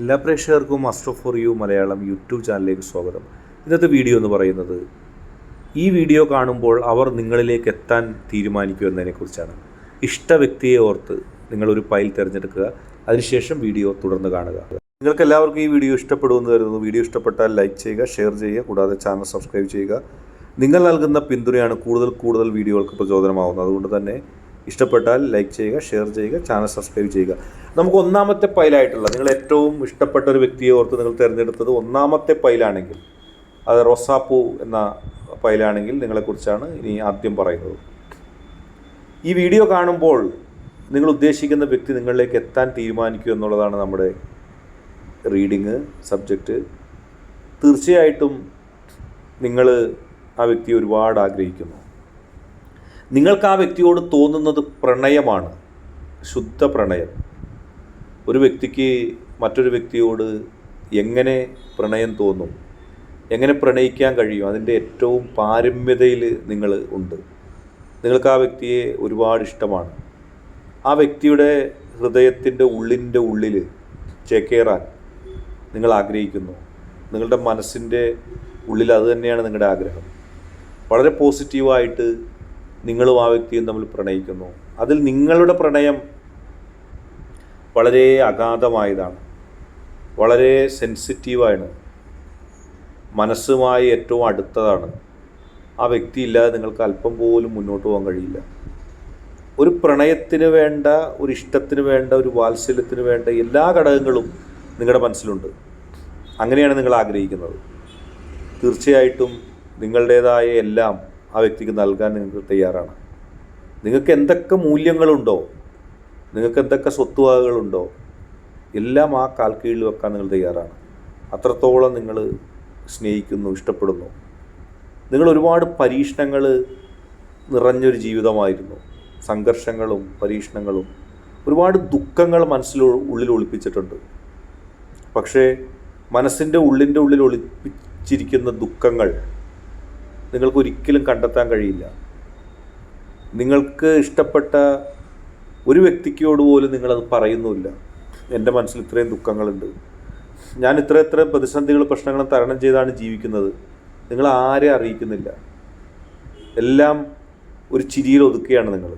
എല്ലാ പ്രേക്ഷകർക്കും master for you Malayalam YouTube ചാനലിലേക്ക് സ്വാഗതം. ഇന്നത്തെ വീഡിയോ എന്ന് പറയുന്നത് ഈ വീഡിയോ കാണുമ്പോൾ അവർ നിങ്ങളിലേക്ക് എത്താൻ തീരുമാനിക്കൂ എന്നതിനെക്കുറിച്ചാണ്. ഇഷ്ട വ്യക്തിയെ ഓർത്ത് നിങ്ങളൊരു ഫയൽ തിരഞ്ഞെടുക്കുക അതിനുശേഷം വീഡിയോ തുടർന്ന് കാണുക. നിങ്ങൾക്ക് എല്ലാവർക്കും ഈ വീഡിയോ ഇഷ്ടപ്പെടുമെന്ന് കരുതുന്നു. വീഡിയോ ഇഷ്ടപ്പെട്ടാൽ ലൈക്ക് ചെയ്യുക ഷെയർ ചെയ്യുക കൂടാതെ ചാനൽ സബ്സ്ക്രൈബ് ചെയ്യുക. നിങ്ങൾ നൽകുന്ന പിന്തുണയാണ് കൂടുതൽ കൂടുതൽ വീഡിയോകൾക്ക് പ്രചോദനമാവുന്നത്. അതുകൊണ്ട് തന്നെ ഇഷ്ടപ്പെട്ടാൽ ലൈക്ക് ചെയ്യുക ഷെയർ ചെയ്യുക ചാനൽ സബ്സ്ക്രൈബ് ചെയ്യുക. നമുക്ക് ഒന്നാമത്തെ പൈലായിട്ടുള്ള നിങ്ങൾ ഏറ്റവും ഇഷ്ടപ്പെട്ട ഒരു വ്യക്തിയെ ഓർത്ത് നിങ്ങൾ തിരഞ്ഞെടുത്തത് ഒന്നാമത്തെ പൈലാണെങ്കിൽ അത് റോസാപ്പൂ എന്ന പൈലാണെങ്കിൽ നിങ്ങളെക്കുറിച്ചാണ് ഇനി ആദ്യം പറയുന്നത്. ഈ വീഡിയോ കാണുമ്പോൾ നിങ്ങൾ ഉദ്ദേശിക്കുന്ന വ്യക്തി നിങ്ങളിലേക്ക് എത്താൻ തീരുമാനിക്കൂ എന്നുള്ളതാണ് നമ്മുടെ റീഡിങ് സബ്ജക്റ്റ് തീർച്ചയായിട്ടും നിങ്ങൾ ആ വ്യക്തിയെ ഒരുപാട് ആഗ്രഹിക്കുന്നു. നിങ്ങൾക്ക് ആ വ്യക്തിയോട് തോന്നുന്നത് പ്രണയമാണ്. ശുദ്ധ പ്രണയം. ഒരു വ്യക്തിക്ക് മറ്റൊരു വ്യക്തിയോട് എങ്ങനെ പ്രണയം തോന്നും? എങ്ങനെ പ്രണയിക്കാൻ കഴിയും? അതിന്റെ ഏറ്റവും പാരമ്യതയിൽ നിങ്ങൾ ഉണ്ട്. നിങ്ങൾക്ക് ആ വ്യക്തിയെ ഒരുപാട് ഇഷ്ടമാണ്. ആ വ്യക്തിയുടെ ഹൃദയത്തിന്റെ ഉള്ളിന്റെ ഉള്ളിൽ ചേക്കേറാൻ നിങ്ങൾ ആഗ്രഹിക്കുന്നു. നിങ്ങളുടെ മനസ്സിന്റെ ഉള്ളിൽ അത് തന്നെയാണ് നിങ്ങളുടെ ആഗ്രഹം. വളരെ പോസിറ്റീവായിട്ട് നിങ്ങളും ആ വ്യക്തിയും തമ്മിൽ പ്രണയിക്കുന്നു. അതിൽ നിങ്ങളുടെ പ്രണയം വളരെ അഗാധമായതാണ്. വളരെ സെൻസിറ്റീവാണ്. മനസ്സുമായി ഏറ്റവും അടുത്തതാണ്. ആ വ്യക്തി ഇല്ലാതെ നിങ്ങൾക്ക് അല്പം പോലും മുന്നോട്ട് പോകാൻ കഴിയില്ല. ഒരു പ്രണയത്തിന് വേണ്ട ഒരു ഇഷ്ടത്തിന് വേണ്ട ഒരു വാത്സല്യത്തിന് വേണ്ട എല്ലാ ഘടകങ്ങളും നിങ്ങളുടെ മനസ്സിലുണ്ട്. അങ്ങനെയാണ് നിങ്ങൾ ആഗ്രഹിക്കുന്നത്. തീർച്ചയായിട്ടും നിങ്ങളുടേതായ എല്ലാം ആ വ്യക്തിക്ക് നൽകാൻ നിങ്ങൾക്ക് തയ്യാറാണ്. നിങ്ങൾക്ക് എന്തൊക്കെ മൂല്യങ്ങളുണ്ടോ നിങ്ങൾക്ക് എന്തൊക്കെ സ്വത്തുവകകളുണ്ടോ എല്ലാം ആ കാൽ കീഴിൽ വെക്കാൻ നിങ്ങൾ തയ്യാറാണ്. അത്രത്തോളം നിങ്ങൾ സ്നേഹിക്കുന്നു ഇഷ്ടപ്പെടുന്നു. നിങ്ങൾ ഒരുപാട് പരീക്ഷണങ്ങൾ നിറഞ്ഞൊരു ജീവിതമായിരുന്നു. സംഘർഷങ്ങളും പരീക്ഷണങ്ങളും ഒരുപാട് ദുഃഖങ്ങൾ മനസ്സിൽ ഉള്ളിൽ ഒളിപ്പിച്ചിട്ടുണ്ട്. പക്ഷേ മനസ്സിന്റെ ഉള്ളിന്റെ ഉള്ളിൽ ഒളിപ്പിച്ചിരിക്കുന്ന ദുഃഖങ്ങൾ നിങ്ങൾക്ക് ഒരിക്കലും കണ്ടെത്താൻ കഴിയില്ല. നിങ്ങൾക്ക് ഇഷ്ടപ്പെട്ട ഒരു വ്യക്തിക്കോട് പോലും നിങ്ങളത് പറയുന്നുമില്ല. എന്റെ മനസ്സിൽ ഇത്രയും ദുഃഖങ്ങളുണ്ട്. ഞാൻ ഇത്ര ഇത്ര പ്രതിസന്ധികൾ പ്രശ്നങ്ങളും തരണം ചെയ്താണ് ജീവിക്കുന്നത്. നിങ്ങൾ ആരെ അറിയിക്കുന്നില്ല. എല്ലാം ഒരു ചിരിയിൽ ഒതുക്കുകയാണ് നിങ്ങൾ.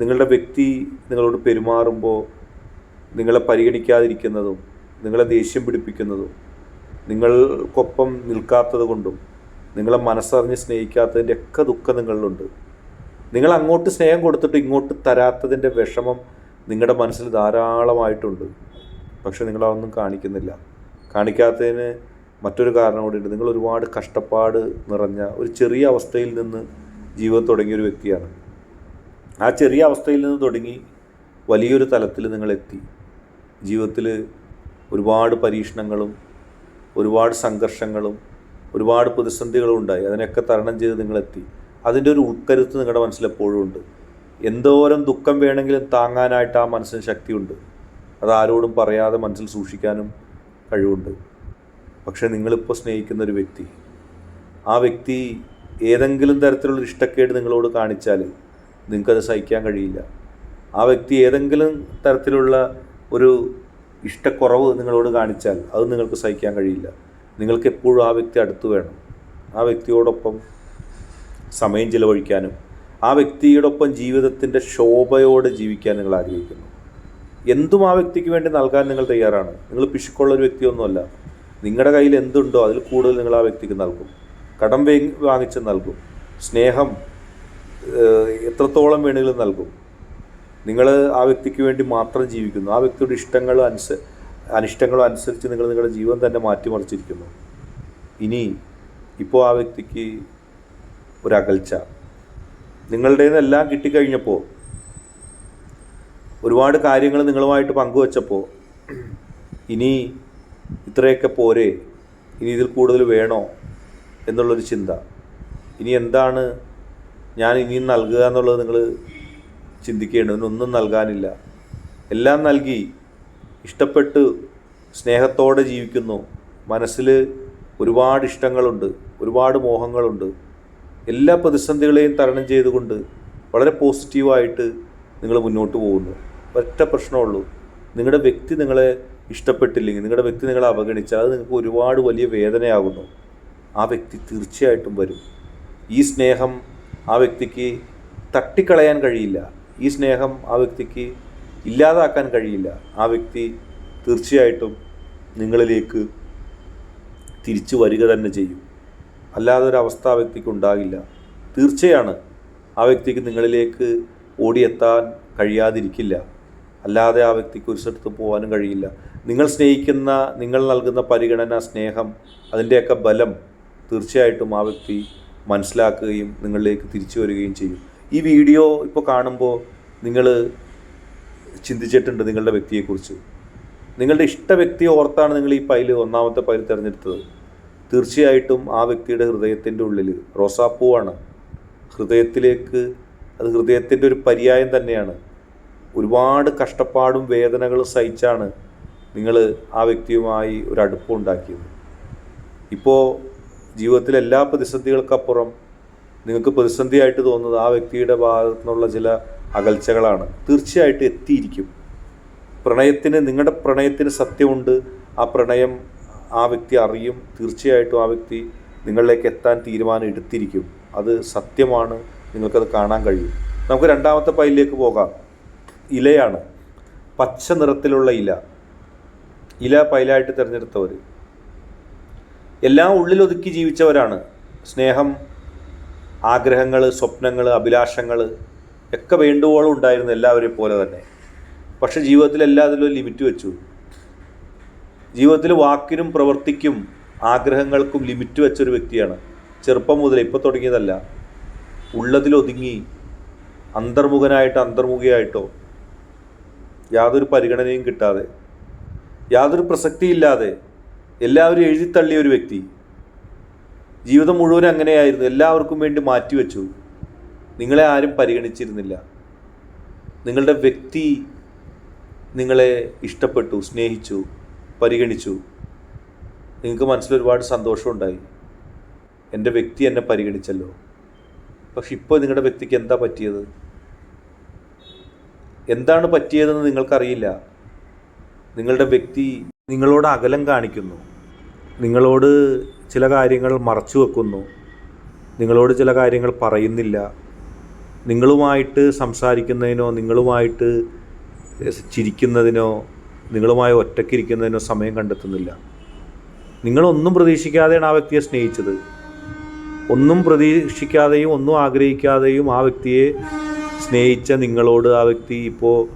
നിങ്ങളുടെ വ്യക്തി നിങ്ങളോട് പെരുമാറുമ്പോൾ നിങ്ങളെ പരിഗണിക്കാതിരിക്കുന്നതും നിങ്ങളെ ദേഷ്യം പിടിപ്പിക്കുന്നതും നിങ്ങൾക്കൊപ്പം നിൽക്കാത്തത് കൊണ്ടും നിങ്ങളെ മനസ്സറിഞ്ഞ് സ്നേഹിക്കാത്തതിന്റെ ഒക്കെ ദുഃഖം നിങ്ങളിലുണ്ട്. നിങ്ങൾ അങ്ങോട്ട് സ്നേഹം കൊടുത്തിട്ട് ഇങ്ങോട്ട് തരാത്തതിന്റെ വിഷമം നിങ്ങളുടെ മനസ്സിൽ ധാരാളമായിട്ടുണ്ട്. പക്ഷെ നിങ്ങളതൊന്നും കാണിക്കുന്നില്ല. കാണിക്കാത്തതിന് മറ്റൊരു കാരണം കൂടിയുണ്ട്. നിങ്ങൾ ഒരുപാട് കഷ്ടപ്പാട് നിറഞ്ഞ ഒരു ചെറിയ അവസ്ഥയിൽ നിന്ന് ജീവിതം തുടങ്ങിയ ഒരു വ്യക്തിയാണ്. ആ ചെറിയ അവസ്ഥയിൽ നിന്ന് തുടങ്ങി വലിയൊരു തലത്തിൽ നിങ്ങളെത്തി. ജീവിതത്തിൽ ഒരുപാട് പരീക്ഷണങ്ങളും ഒരുപാട് സംഘർഷങ്ങളും ഒരുപാട് പ്രതിസന്ധികളുണ്ടായി അതിനൊക്കെ തരണം ചെയ്ത് നിങ്ങളെത്തി. അതിന്റെ ഒരു ഉൾക്കരുത്ത് നിങ്ങളുടെ മനസ്സിലെപ്പോഴും ഉണ്ട്. എന്തോരം ദുഃഖം വേണമെങ്കിലും താങ്ങാനായിട്ട് ആ മനസ്സിന് ശക്തിയുണ്ട്. അത് ആരോടും പറയാതെ മനസ്സിൽ സൂക്ഷിക്കാനും കഴിവുണ്ട്. പക്ഷേ നിങ്ങളിപ്പോൾ സ്നേഹിക്കുന്ന ഒരു വ്യക്തി ആ വ്യക്തി ഏതെങ്കിലും തരത്തിലുള്ള ഇഷ്ടക്കേട് നിങ്ങളോട് കാണിച്ചാൽ നിങ്ങൾക്കത് സഹിക്കാൻ കഴിയില്ല. ആ വ്യക്തി ഏതെങ്കിലും തരത്തിലുള്ള ഒരു ഇഷ്ടക്കുറവ് നിങ്ങളോട് കാണിച്ചാൽ അത് നിങ്ങൾക്ക് സഹിക്കാൻ കഴിയില്ല. നിങ്ങൾക്ക് എപ്പോഴും ആ വ്യക്തി അടുത്ത് വേണം. ആ വ്യക്തിയോടൊപ്പം സമയം ചിലവഴിക്കാനും ആ വ്യക്തിയോടൊപ്പം ജീവിതത്തിന്റെ ശോഭയോടെ ജീവിക്കാൻ നിങ്ങൾ ആഗ്രഹിക്കുന്നു. എന്തും ആ വ്യക്തിക്ക് വേണ്ടി നൽകാൻ നിങ്ങൾ തയ്യാറാണ്. നിങ്ങൾ പിശുക്കുള്ള ഒരു വ്യക്തിയൊന്നുമല്ല. നിങ്ങളുടെ കയ്യിൽ എന്തുണ്ടോ അതിൽ കൂടുതൽ നിങ്ങൾ ആ വ്യക്തിക്ക് നൽകും. കടം വാങ്ങിച്ച് നൽകും. സ്നേഹം എത്രത്തോളം വേണമെങ്കിലും നൽകും. നിങ്ങൾ ആ വ്യക്തിക്ക് വേണ്ടി മാത്രം ജീവിക്കുന്നു. ആ വ്യക്തിയുടെ ഇഷ്ടങ്ങൾ അനുസ അനിഷ്ടങ്ങളും അനുസരിച്ച് നിങ്ങൾ നിങ്ങളുടെ ജീവൻ തന്നെ മാറ്റിമറിച്ചിരിക്കുന്നു. ഇനി ഇപ്പോൾ ആ വ്യക്തിക്ക് ഒരകൽച്ച. നിങ്ങളുടേതെല്ലാം കിട്ടിക്കഴിഞ്ഞപ്പോൾ ഒരുപാട് കാര്യങ്ങൾ നിങ്ങളുമായിട്ട് പങ്കുവച്ചപ്പോൾ ഇനി ഇത്രയൊക്കെ പോരെ ഇനി ഇതിൽ കൂടുതൽ വേണോ എന്നുള്ളൊരു ചിന്ത. ഇനി എന്താണ് ഞാൻ ഇനിയും നൽകുക എന്നുള്ളത് നിങ്ങൾ ചിന്തിക്കേണ്ടത്. ഇതിനൊന്നും നൽകാനില്ല. എല്ലാം നൽകി ഇഷ്ടപ്പെട്ട് സ്നേഹത്തോടെ ജീവിക്കുന്നു. മനസ്സിൽ ഒരുപാട് ഇഷ്ടങ്ങളുണ്ട് ഒരുപാട് മോഹങ്ങളുണ്ട്. എല്ലാ പ്രതിസന്ധികളെയും തരണം ചെയ്തുകൊണ്ട് വളരെ പോസിറ്റീവായിട്ട് നിങ്ങൾ മുന്നോട്ട് പോകുന്നു. ഒറ്റ പ്രശ്നമുള്ളൂ നിങ്ങളുടെ വ്യക്തി നിങ്ങളെ ഇഷ്ടപ്പെട്ടില്ലെങ്കിൽ നിങ്ങളുടെ വ്യക്തി നിങ്ങളെ അവഗണിച്ചാൽ അത് നിങ്ങൾക്ക് ഒരുപാട് വലിയ വേദനയാകുന്നു. ആ വ്യക്തി തീർച്ചയായിട്ടും വരും. ഈ സ്നേഹം ആ വ്യക്തിക്ക് തട്ടിക്കളയാൻ കഴിയില്ല. ഈ സ്നേഹം ആ വ്യക്തിക്ക് ഇല്ലാതാക്കാൻ കഴിയില്ല. ആ വ്യക്തി തീർച്ചയായിട്ടും നിങ്ങളിലേക്ക് തിരിച്ചു വരിക തന്നെ ചെയ്യും. അല്ലാതെ ഒരു അവസ്ഥ ആ വ്യക്തിക്ക് ഉണ്ടാകില്ല. തീർച്ചയാണ് ആ വ്യക്തിക്ക് നിങ്ങളിലേക്ക് ഓടിയെത്താൻ കഴിയാതിരിക്കില്ല. അല്ലാതെ ആ വ്യക്തിക്ക് ഒരു സ്ഥലത്ത് പോകാനും കഴിയില്ല. നിങ്ങൾ സ്നേഹിക്കുന്ന നിങ്ങൾ നൽകുന്ന പരിഗണന സ്നേഹം അതിന്റെയൊക്കെ ബലം തീർച്ചയായിട്ടും ആ വ്യക്തി മനസ്സിലാക്കുകയും നിങ്ങളിലേക്ക് തിരിച്ചു വരികയും ചെയ്യും. ഈ വീഡിയോ ഇപ്പോൾ കാണുമ്പോൾ നിങ്ങൾ ചിന്തിച്ചിട്ടുണ്ട് നിങ്ങളുടെ വ്യക്തിയെക്കുറിച്ച്. നിങ്ങളുടെ ഇഷ്ട വ്യക്തിയെ ഓർത്താണ് നിങ്ങൾ ഈ പൈൽ ഒന്നാമത്തെ പൈൽ തിരഞ്ഞെടുത്തത്. തീർച്ചയായിട്ടും ആ വ്യക്തിയുടെ ഹൃദയത്തിന്റെ ഉള്ളിൽ റോസാപ്പൂവാണ്. ഹൃദയത്തിലേക്ക് അത് ഹൃദയത്തിന്റെ ഒരു പര്യായം തന്നെയാണ്. ഒരുപാട് കഷ്ടപ്പാടും വേദനകളും സഹിച്ചാണ് നിങ്ങൾ ആ വ്യക്തിയുമായി ഒരു അടുപ്പം ഉണ്ടാക്കിയത്. ഇപ്പോൾ ജീവിതത്തിലെ എല്ലാ പ്രതിസന്ധികൾക്കപ്പുറം നിങ്ങൾക്ക് പ്രതിസന്ധിയായിട്ട് തോന്നുന്നത് ആ വ്യക്തിയുടെ ഭാഗത്തു നിന്നുള്ള ചില അകൽച്ചകളാണ്. തീർച്ചയായിട്ടും എത്തിയിരിക്കും. പ്രണയത്തിന് നിങ്ങളുടെ പ്രണയത്തിന് സത്യമുണ്ട്. ആ പ്രണയം ആ വ്യക്തി അറിയും. തീർച്ചയായിട്ടും ആ വ്യക്തി നിങ്ങളിലേക്ക് എത്താൻ തീരുമാനം എടുത്തിരിക്കും. അത് സത്യമാണ്. നിങ്ങൾക്കത് കാണാൻ കഴിയും. നമുക്ക് രണ്ടാമത്തെ പൈലിലേക്ക് പോകാം. ഇലയാണ്. പച്ച നിറത്തിലുള്ള ഇല. ഇല പൈലായിട്ട് തിരഞ്ഞെടുത്തവർ എല്ലാം ഉള്ളിലൊതുക്കി ജീവിച്ചവരാണ്. സ്നേഹം ആഗ്രഹങ്ങൾ സ്വപ്നങ്ങൾ അഭിലാഷങ്ങൾ ഒക്കെ വേണ്ടുവോളം ഉണ്ടായിരുന്നു എല്ലാവരെയും പോലെ തന്നെ. പക്ഷെ ജീവിതത്തിൽ എല്ലാത്തിലും ലിമിറ്റ് വെച്ചു. ജീവിതത്തിൽ വാക്കിനും പ്രവൃത്തിക്കും ആഗ്രഹങ്ങൾക്കും ലിമിറ്റ് വെച്ചൊരു വ്യക്തിയാണ്. ചെറുപ്പം മുതൽ ഇപ്പോൾ തുടങ്ങിയതല്ല. ഉള്ളതിലൊതുങ്ങി അന്തർമുഖനായിട്ട് അന്തർമുഖിയായിട്ടോ യാതൊരു പരിഗണനയും കിട്ടാതെ യാതൊരു പ്രസക്തിയില്ലാതെ എല്ലാവരും എഴുതിത്തള്ളിയ ഒരു വ്യക്തി ജീവിതം മുഴുവൻ അങ്ങനെയായിരുന്നു. എല്ലാവർക്കും വേണ്ടി മാറ്റിവെച്ചു നിങ്ങളെ ആരും പരിഗണിച്ചിരുന്നില്ല. നിങ്ങളുടെ വ്യക്തി നിങ്ങളെ ഇഷ്ടപ്പെട്ടു സ്നേഹിച്ചു പരിഗണിച്ചു. നിങ്ങൾക്ക് മനസ്സിൽ ഒരുപാട് സന്തോഷമുണ്ടായി. എന്റെ വ്യക്തി എന്നെ പരിഗണിച്ചല്ലോ. പക്ഷെ ഇപ്പോൾ നിങ്ങളുടെ വ്യക്തിക്ക് എന്താ പറ്റിയത്? എന്താണ് പറ്റിയതെന്ന് നിങ്ങൾക്കറിയില്ല. നിങ്ങളുടെ വ്യക്തി നിങ്ങളോട് അകലം കാണിക്കുന്നു. നിങ്ങളോട് ചില കാര്യങ്ങൾ മറച്ചു വെക്കുന്നു. നിങ്ങളോട് ചില കാര്യങ്ങൾ പറയുന്നില്ല. നിങ്ങളുമായിട്ട് സംസാരിക്കുന്നതിനോ നിങ്ങളുമായിട്ട് ചിരിക്കുന്നതിനോ നിങ്ങളുമായി ഒറ്റയ്ക്കിരിക്കുന്നതിനോ സമയം കണ്ടെത്തുന്നില്ല. നിങ്ങളൊന്നും പ്രതീക്ഷിക്കാതെയാണ് ആ വ്യക്തിയെ സ്നേഹിച്ചത്. ഒന്നും പ്രതീക്ഷിക്കാതെയും ഒന്നും ആഗ്രഹിക്കാതെയും ആ വ്യക്തിയെ സ്നേഹിച്ച നിങ്ങളോട് ആ വ്യക്തി ഇപ്പോൾ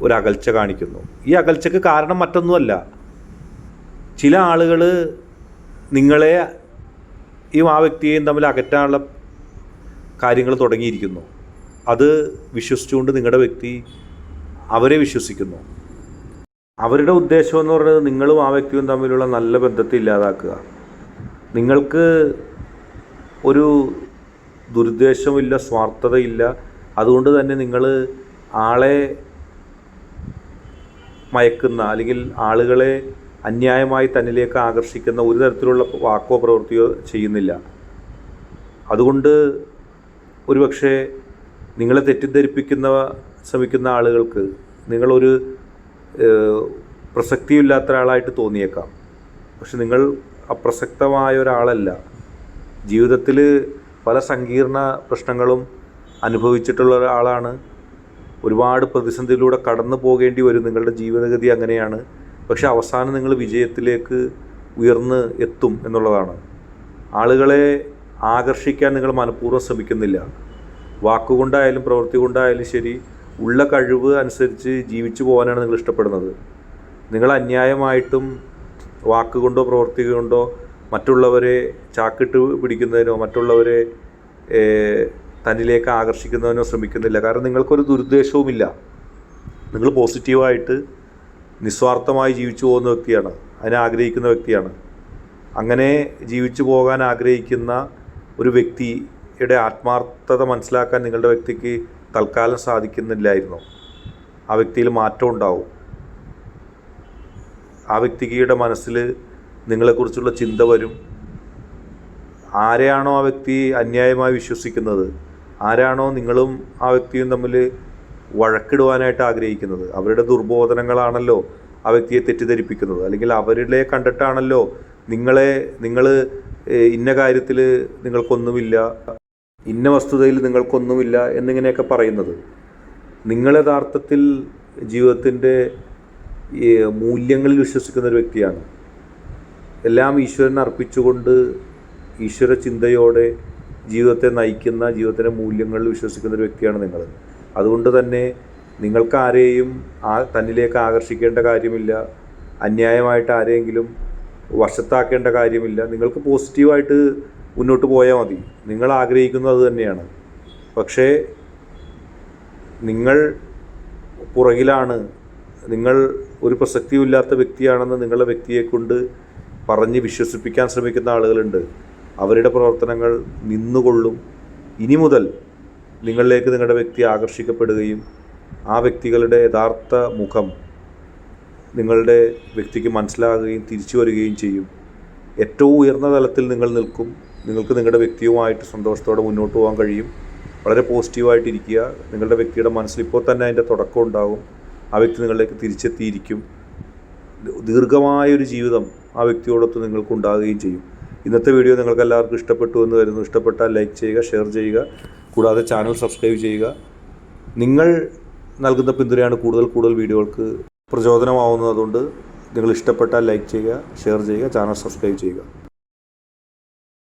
ഒരു അകൽച്ച കാണിക്കുന്നു. ഈ അകൽച്ചക്ക് കാരണം മറ്റൊന്നുമല്ല. ചില ആളുകൾ നിങ്ങളെ ഈ ആ വ്യക്തിയെയും തമ്മിൽ അകറ്റാനുള്ള കാര്യങ്ങൾ തുടങ്ങിയിരിക്കുന്നു. അത് വിശ്വസിച്ചുകൊണ്ട് നിങ്ങളുടെ വ്യക്തി അവരെ വിശ്വസിക്കുന്നു. അവരുടെ ഉദ്ദേശം എന്ന് പറയുന്നത് നിങ്ങളും ആ വ്യക്തിയും തമ്മിലുള്ള നല്ല ബന്ധത്തെ ഇല്ലാതാക്കുക. നിങ്ങൾക്ക് ഒരു ദുരുദ്ദേശമില്ല സ്വാർത്ഥതയില്ല. അതുകൊണ്ട് തന്നെ നിങ്ങൾ ആളെ മയക്കുന്ന അല്ലെങ്കിൽ ആളുകളെ അന്യായമായി തന്നിലേക്ക് ആകർഷിക്കുന്ന ഒരു തരത്തിലുള്ള വാക്കോ പ്രവൃത്തിയോ ചെയ്യുന്നില്ല. അതുകൊണ്ട് ഒരുപക്ഷെ നിങ്ങളെ തെറ്റിദ്ധരിപ്പിക്കുന്ന ശ്രമിക്കുന്ന ആളുകൾക്ക് നിങ്ങളൊരു പ്രസക്തിയില്ലാത്ത ഒരാളായിട്ട് തോന്നിയേക്കാം. പക്ഷെ നിങ്ങൾ അപ്രസക്തമായ ഒരാളല്ല. ജീവിതത്തിൽ പല സങ്കീർണ പ്രശ്നങ്ങളും അനുഭവിച്ചിട്ടുള്ള ഒരാളാണ്. ഒരുപാട് പ്രതിസന്ധിയിലൂടെ കടന്നു പോകേണ്ടി വരും നിങ്ങളുടെ ജീവിതഗതി അങ്ങനെയാണ്. പക്ഷെ അവസാനം നിങ്ങൾ വിജയത്തിലേക്ക് ഉയർന്ന് എത്തും എന്നുള്ളതാണ്. ആളുകളെ ആകർഷിക്കാൻ നിങ്ങൾ മനഃപൂർവം ശ്രമിക്കുന്നില്ല. വാക്കുകൊണ്ടായാലും പ്രവൃത്തി കൊണ്ടായാലും ശരി ഉള്ള കഴിവ് അനുസരിച്ച് ജീവിച്ചു പോകാനാണ് നിങ്ങൾ ഇഷ്ടപ്പെടുന്നത്. നിങ്ങൾ അന്യായമായിട്ടും വാക്കുകൊണ്ടോ പ്രവൃത്തി കൊണ്ടോ മറ്റുള്ളവരെ ചാക്കിട്ട് പിടിക്കുന്നതിനോ മറ്റുള്ളവരെ തന്നിലേക്ക് ആകർഷിക്കുന്നതിനോ ശ്രമിക്കുന്നില്ല. കാരണം നിങ്ങൾക്കൊരു ദുരുദ്ദേശവുമില്ല. നിങ്ങൾ പോസിറ്റീവായിട്ട് നിസ്വാർത്ഥമായി ജീവിച്ചു പോകുന്ന വ്യക്തിയാണ് അതിനെ ആഗ്രഹിക്കുന്ന വ്യക്തിയാണ്. അങ്ങനെ ജീവിച്ചു പോകാൻ ആഗ്രഹിക്കുന്ന ഒരു വ്യക്തിയുടെ ആത്മാർത്ഥത മനസ്സിലാക്കാൻ നിങ്ങളുടെ വ്യക്തിക്ക് തൽക്കാലം സാധിക്കുന്നില്ലായിരുന്നു. ആ വ്യക്തിയിൽ മാറ്റം ഉണ്ടാവും. ആ വ്യക്തിയുടെ മനസ്സിൽ നിങ്ങളെക്കുറിച്ചുള്ള ചിന്ത വരും. ആരെയാണോ ആ വ്യക്തി അന്യായമായി വിശ്വസിക്കുന്നത്? ആരാണോ നിങ്ങളും ആ വ്യക്തിയും തമ്മിൽ വഴക്കിടുവാനായിട്ട് ആഗ്രഹിക്കുന്നത്? അവരുടെ ദുർബോധനങ്ങളാണല്ലോ ആ വ്യക്തിയെ തെറ്റിദ്ധരിപ്പിക്കുന്നത്. അല്ലെങ്കിൽ അവരിലെ കണ്ടിട്ടാണല്ലോ നിങ്ങളെ നിങ്ങൾ ഇന്ന കാര്യത്തിൽ നിങ്ങൾക്കൊന്നുമില്ല ഇന്ന വസ്തുതയിൽ നിങ്ങൾക്കൊന്നുമില്ല എന്നിങ്ങനെയൊക്കെ പറയുന്നത്. നിങ്ങൾ യഥാർത്ഥത്തിൽ ജീവിതത്തിന്റെ മൂല്യങ്ങളിൽ വിശ്വസിക്കുന്ന ഒരു വ്യക്തിയാണ്. എല്ലാം ഈശ്വരനെ അർപ്പിച്ചുകൊണ്ട് ഈശ്വര ചിന്തയോടെ ജീവിതത്തെ നയിക്കുന്ന ജീവിതത്തിന്റെ മൂല്യങ്ങളിൽ വിശ്വസിക്കുന്ന ഒരു വ്യക്തിയാണ് നിങ്ങൾ. അതുകൊണ്ട് തന്നെ നിങ്ങൾക്ക് ആരെയും ആ തന്നിലേക്ക് ആകർഷിക്കേണ്ട കാര്യമില്ല. അന്യായമായിട്ട് ആരെയെങ്കിലും വശത്താക്കേണ്ട കാര്യമില്ല. നിങ്ങൾക്ക് പോസിറ്റീവായിട്ട് മുന്നോട്ട് പോയാൽ മതി. നിങ്ങൾ ആഗ്രഹിക്കുന്നത് അത് തന്നെയാണ്. പക്ഷേ നിങ്ങൾ പുറകിലാണ് നിങ്ങൾ ഒരു പ്രസക്തിയുമില്ലാത്ത വ്യക്തിയാണെന്ന് നിങ്ങളുടെ വ്യക്തിയെ കൊണ്ട് പറഞ്ഞ് വിശ്വസിപ്പിക്കാൻ ശ്രമിക്കുന്ന ആളുകളുണ്ട്. അവരുടെ പ്രവർത്തനങ്ങൾ നിന്നുകൊള്ളും. ഇനി മുതൽ നിങ്ങളിലേക്ക് നിങ്ങളുടെ വ്യക്തി ആകർഷിക്കപ്പെടുകയും ആ വ്യക്തികളുടെ യഥാർത്ഥ മുഖം നിങ്ങളുടെ വ്യക്തിക്ക് മനസ്സിലാകുകയും തിരിച്ചു വരികയും ചെയ്യും. ഏറ്റവും ഉയർന്ന തലത്തിൽ നിങ്ങൾ നിൽക്കും. നിങ്ങൾക്ക് നിങ്ങളുടെ വ്യക്തിയുമായിട്ട് സന്തോഷത്തോടെ മുന്നോട്ട് പോകാൻ കഴിയും. വളരെ പോസിറ്റീവായിട്ടിരിക്കുക. നിങ്ങളുടെ വ്യക്തിയുടെ മനസ്സിൽ ഇപ്പോൾ തന്നെ അതിന്റെ തുടക്കം ഉണ്ടാകും. ആ വ്യക്തി നിങ്ങളിലേക്ക് തിരിച്ചെത്തിയിരിക്കും. ദീർഘമായൊരു ജീവിതം ആ വ്യക്തിയോടൊത്ത് നിങ്ങൾക്ക് ഉണ്ടാകുകയും ചെയ്യും. ഇന്നത്തെ വീഡിയോ നിങ്ങൾക്ക് എല്ലാവർക്കും ഇഷ്ടപ്പെട്ടു എന്ന് കരുതുന്നു. ഇഷ്ടപ്പെട്ടാൽ ലൈക്ക് ചെയ്യുക ഷെയർ ചെയ്യുക. കൂടാതെ ചാനൽ സബ്സ്ക്രൈബ് ചെയ്യുക. നിങ്ങൾ നൽകുന്ന പിന്തുണയാണ് കൂടുതൽ കൂടുതൽ വീഡിയോകൾക്ക് പ്രചോദനമാവുന്നത് അതുകൊണ്ട് നിങ്ങൾ ഇഷ്ടപ്പെട്ടാൽ ലൈക്ക് ചെയ്യുക ഷെയർ ചെയ്യുക ചാനൽ സബ്സ്ക്രൈബ് ചെയ്യുക.